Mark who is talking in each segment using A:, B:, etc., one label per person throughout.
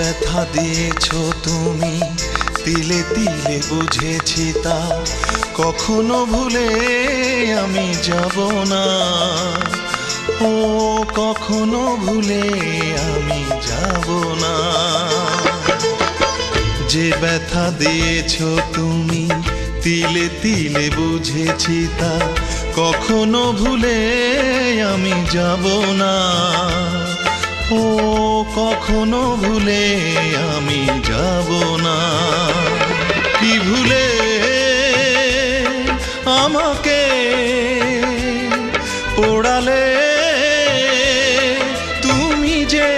A: ব্যথা দিয়েছ তুমি। তিলে তিলে বুঝেছি তা। কখনো ভুলে আমি যাব না। ও, কখনো ভুলে আমি যাব না। যে ব্যথা দিয়েছ তুমি, তিলে তিলে বুঝেছি তা। কখনো ভুলে আমি যাব না। ও কখনো ভুলে আমি যাব না। কি ভুলে আমাকে পোড়ালে তুমি যে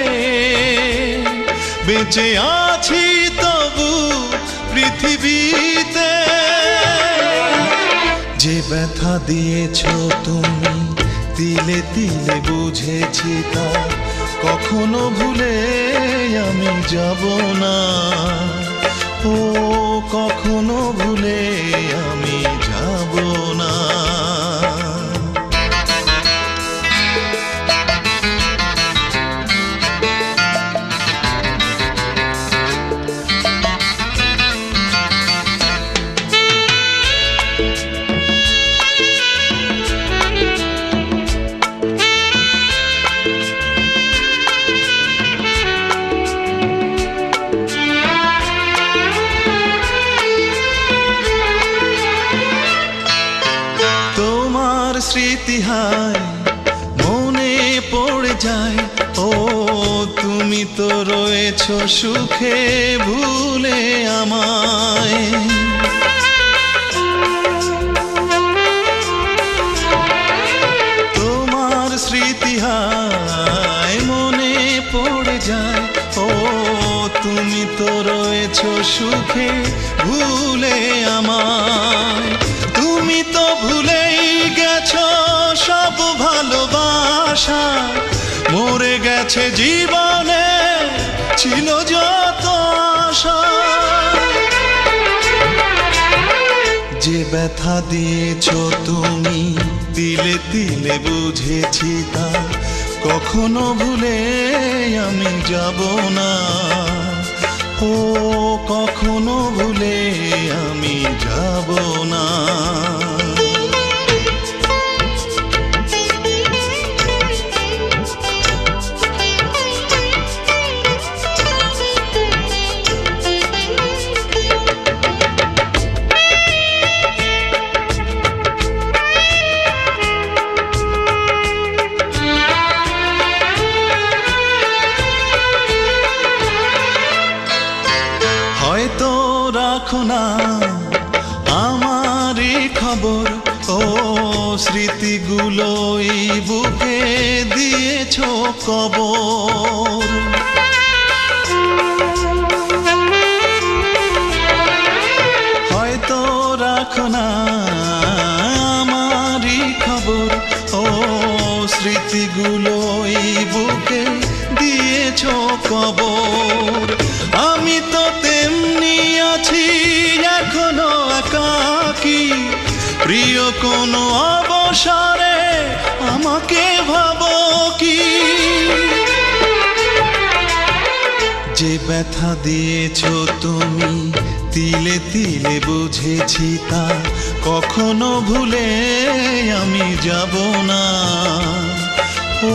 A: বেঁচে আছি তবু পৃথিবীতে। যে ব্যথা দিয়েছ তুমি, তিলে তিলে বুঝেছি তা। কখনো ভুলে আমি যাব না। ও কখনো ভুলে আমি স্মৃতি হায়, মনে পড়ে যায়, ও তুমি তো রয়েছ সুখে, ভুলে আমায়। তোমার স্মৃতি হায়, মনে পড়ে যায়, ও তুমি তো রয়েছ সুখে, ভুলে আমায়। ভালোবাসা মরে গেছে জীবনে, ছিল যত আশা। যে ব্যথা দিয়েছ তুমি, দিলে দিলে বুঝেছি তা। কখনো ভুলে আমি যাব না। ও, কখনো ভুলে আমি রাখো না। আমারই খবর ও স্মৃতিগুলোই বুকে দিয়েছ কবর। স্মৃতিগুলোই বুকে দিয়েছ কবর। আমি তো তেমনি আছি, এখনও একাকি। প্রিয় কোনো অবসরে আমাকে ভাব কি? যে ব্যথা দিয়েছ তুমি, তিলে তিলে বুঝেছি তা। কখনো ভুলে আমি যাব না। ও,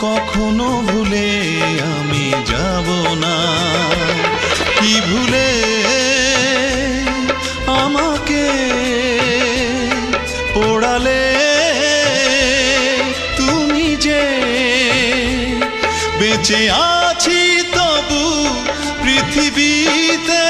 A: কখনো ভুলে আমি যাব না। কি ভুলে আমাকে পোড়ালে তুমি যে বেঁচে আছি পৃথিবীতে